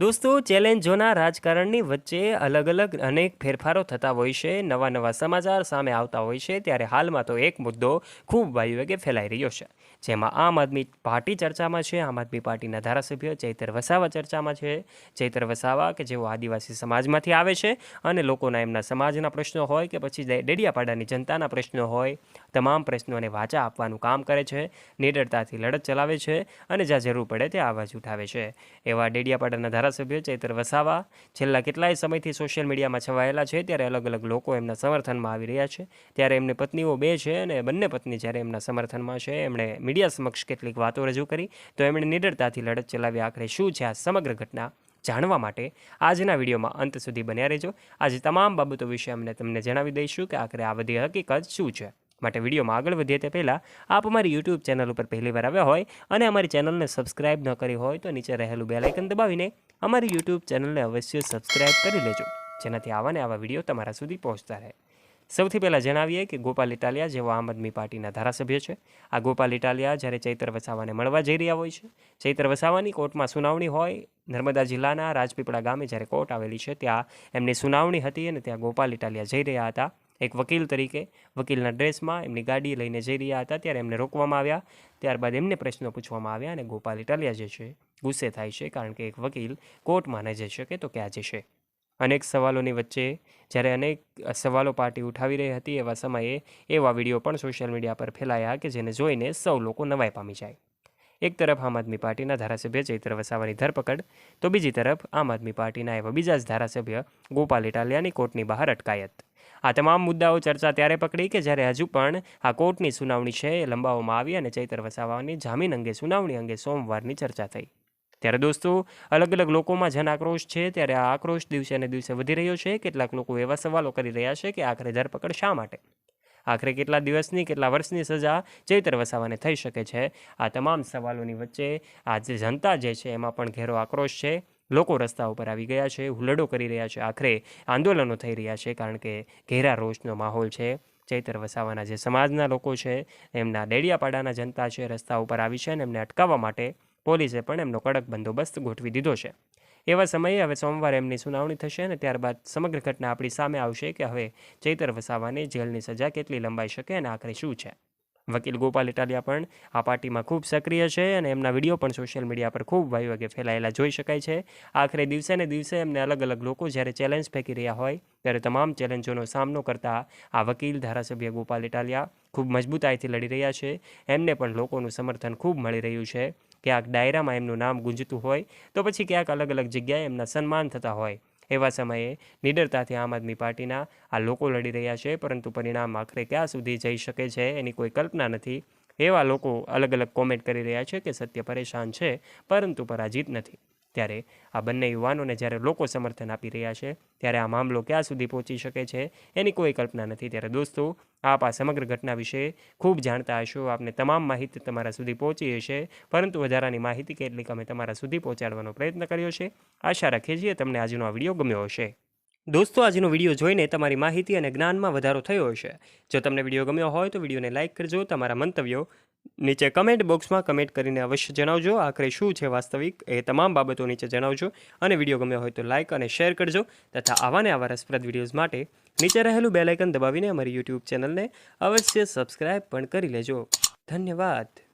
દોસ્તો ચેલેન્જોના રાજકારણની વચ્ચે અલગ અલગ અનેક ફેરફારો થતા હોય છે. નવા નવા સમાચાર સામે આવતા હોય છે. ત્યારે હાલમાં તો એક મુદ્દો ખૂબ વાયુવેગે ફેલાઈ રહ્યો છે, જેમાં આમ આદમી પાર્ટી ચર્ચામાં છે. આમ આદમી પાર્ટીના ધારાસભ્ય ચૈતર વસાવા ચર્ચામાં છે. ચૈતર વસાવા કે જેઓ આદિવાસી સમાજમાંથી આવે છે અને લોકોના એમના સમાજના પ્રશ્નો હોય કે પછી ડેડિયાપાડાની જનતાના પ્રશ્નો હોય, તમામ પ્રશ્નોને વાચા આપવાનું કામ કરે છે, નિડરતાથી લડત ચલાવે છે અને જ્યાં જરૂર પડે ત્યાં અવાજ ઉઠાવે છે. એવા ડેડિયાપાડાના ધારાસભ્ય ચૈતર વસાવા છેલ્લા કેટલાય સમયથી સોશિયલ મીડિયામાં છવાયેલા છે, ત્યારે અલગ અલગ લોકો એમના સમર્થનમાં આવી રહ્યા છે. ત્યારે એમની પત્નીઓ બે છે અને બંને પત્ની જ્યારે એમના સમર્થનમાં છે, એમણે મીડિયા સમક્ષ કેટલીક વાતો રજૂ કરી, તો એમણે નિડરતાથી લડત ચલાવી. આખરે શું છે આ સમગ્ર ઘટના? જાણવા માટે આજના વિડીયોમાં અંત સુધી બન્યા રહેજો. આજે તમામ બાબતો વિશે અમને તમને જણાવી દઈશું કે આખરે આ બધી હકીકત શું છે. માટે વિડીયોમાં આગળ વધીએ તે પહેલાં, આપ અમારી યુટ્યુબ ચેનલ ઉપર પહેલી વાર આવ્યા હોય અને અમારી ચેનલને સબસ્ક્રાઇબ ન કરી હોય તો નીચે રહેલું બેલાઇકન દબાવીને અમારી યુટ્યુબ ચેનલને અવશ્ય સબસ્ક્રાઇબ કરી લેજો. જેનાથી આવા ને આવા વીડિયો તમારા સુધી પહોંચતા રહે. સૌથી પહેલાં જણાવીએ કે ગોપાલ ઇટાલિયા જેઓ આમ આદમી પાર્ટીના ધારાસભ્ય છે. આ ગોપાલ ઇટાલિયા જ્યારે ચૈતર વસાવાને મળવા જઈ રહ્યા હોય છે. ચૈતર વસાવાની કોર્ટમાં સુનાવણી હોય. નર્મદા જિલ્લાના રાજપીપળા ગામે જ્યારે કોર્ટ આવેલી છે, ત્યાં એમની સુનાવણી હતી અને ત્યાં ગોપાલ ઇટાલિયા જઈ રહ્યા હતા. એક વકીલ તરીકે વકીલના ડ્રેસમાં એમની ગાડી લઈને જઈ રહ્યા હતા. ત્યારે એમને રોકવામાં આવ્યા. ત્યારબાદ એમને પ્રશ્નો પૂછવામાં આવ્યા અને ગોપાલ ઇટાલિયા જે છે ગુસ્સે થાય છે કારણ કે એક વકીલ કોર્ટમાં ન જઈ શકે તો ક્યાં જશે અનેક સવાલોની વચ્ચે જ્યારે અનેક સવાલો પાર્ટી ઉઠાવી રહી હતી એવા સમયે એવા વીડિયો પણ સોશિયલ મીડિયા પર ફેલાયા કે જેને જોઈને સૌ લોકો નવાઈ પામી જાય. એક તરફ આમ આદમી પાર્ટીના ધારાસભ્ય ચૈત્ર વસાવાની ધરપકડ, તો બીજી તરફ આમ આદમી પાર્ટીના એવા બીજા જ ધારાસભ્ય ગોપાલ ઇટાલિયાની કોર્ટની બહાર અટકાયત. આ તમામ મુદ્દાઓ ચર્ચા ત્યારે પકડી કે જ્યારે હજુ પણ આ કોર્ટની સુનાવણી છે એ લંબાવવામાં આવી અને ચૈત્ર વસાવાની જામીન અંગે સુનાવણી અંગે સોમવારની ચર્ચા થઈ. ત્યારે દોસ્તો, અલગ અલગ લોકોમાં જન આક્રોશ છે, ત્યારે આ આક્રોશ દિવસે ને દિવસે વધી રહ્યો છે. કેટલાક લોકો એવા સવાલો કરી રહ્યા છે કે આખરે ધરપકડ શા માટે? આખરે કેટલા દિવસની, કેટલા વર્ષની સજા ચૈતર વસાવાને થઈ શકે છે? આ તમામ સવાલોની વચ્ચે આ જે જનતા જે છે એમાં પણ ઘેરો આક્રોશ છે. લોકો રસ્તા ઉપર આવી ગયા છે હુલડો કરી રહ્યા છે, આખરે આંદોલનો થઈ રહ્યા છે, કારણ કે ઘેરા રોષનો માહોલ છે. ચૈતર વસાવાના જે સમાજના લોકો છે, એમના ડેડિયાપાડાના જનતા છે, રસ્તા ઉપર આવી છે અને એમને અટકાવવા માટે પોલીસે પણ એમનો કડક બંદોબસ્ત ગોઠવી દીધો છે. એવા સમયે હવે સોમવારે એમની સુનાવણી થશે અને ત્યારબાદ સમગ્ર ઘટના આપણી સામે આવશે કે હવે ચૈતર વસાવાને જેલની સજા કેટલી લંબાઈ શકે અને આખરે શું છે. વકીલ ગોપાલ ઇટાલિયા પણ આ પાર્ટીમાં ખૂબ સક્રિય છે અને એમના વીડિયો પણ સોશિયલ મીડિયા પર ખૂબ વાયુવેગે ફેલાયેલા જોઈ શકાય છે. આખરે દિવસે ને દિવસે એમને અલગ અલગ લોકો જ્યારે ચેલેન્જ ફેંકી રહ્યા હોય, ત્યારે તમામ ચેલેન્જોનો સામનો કરતા આ વકીલ ધારાસભ્ય ગોપાલ ઇટાલિયા ખૂબ મજબૂતાઈથી લડી રહ્યા છે. એમને પણ લોકોનું સમર્થન ખૂબ મળી રહ્યું છે. ક્યાંક ડાયરામાં એમનું નામ ગુંજતું હોય, તો પછી ક્યાંક અલગ અલગ જગ્યાએ એમના સન્માન થતા હોય. એવા સમયે નિડરતાથી આમ આદમી પાર્ટીના આ લોકો લડી રહ્યા છે, પરંતુ પરિણામ આખરે ક્યાં સુધી જઈ શકે છે એની કોઈ કલ્પના નથી. એવા લોકો અલગ અલગ કોમેન્ટ કરી રહ્યા છે કે સત્ય પરેશાન છે, પરંતુ પરાજિત નથી. ત્યારે આ બંને યુવાનોને જ્યારે લોકો સમર્થન આપી રહ્યા છે, ત્યારે આ મામલો ક્યાં સુધી પહોંચી શકે છે એની કોઈ કલ્પના નથી. ત્યારે દોસ્તો, આપ આ સમગ્ર ઘટના વિશે ખૂબ જાણતા હશો. આપને તમામ માહિતી તમારા સુધી પહોંચી હશે, પરંતુ વધારાની માહિતી કેટલીક અમે તમારા સુધી પહોંચાડવાનો પ્રયત્ન કર્યો છે. આશા રાખીએ છીએ તમને આજનો આ વીડિયો ગમ્યો હશે. દોસ્તો, આજનો વીડિયો જોઈને તમારી માહિતી અને જ્ઞાનમાં વધારો થયો હશે. જો તમને વીડિયો ગમ્યો હોય તો વિડીયોને લાઇક કરજો. તમારા મંતવ્યો નીચે કમેન્ટ બોક્સમાં કમેન્ટ કરીને અવશ્ય જણાવજો. આખરે શું છે વાસ્તવિક એ તમામ બાબતો નીચે જણાવજો અને વીડિયો ગમ્યો હોય તો લાઇક અને શેર કરજો તથા આવા ને આવા રસપ્રદ વિડીયોઝ માટે નીચે રહેલું બેલાઇકન દબાવીને અમારી યુટ્યુબ ચેનલને અવશ્ય સબસ્ક્રાઇબ પણ કરી લેજો. ધન્યવાદ.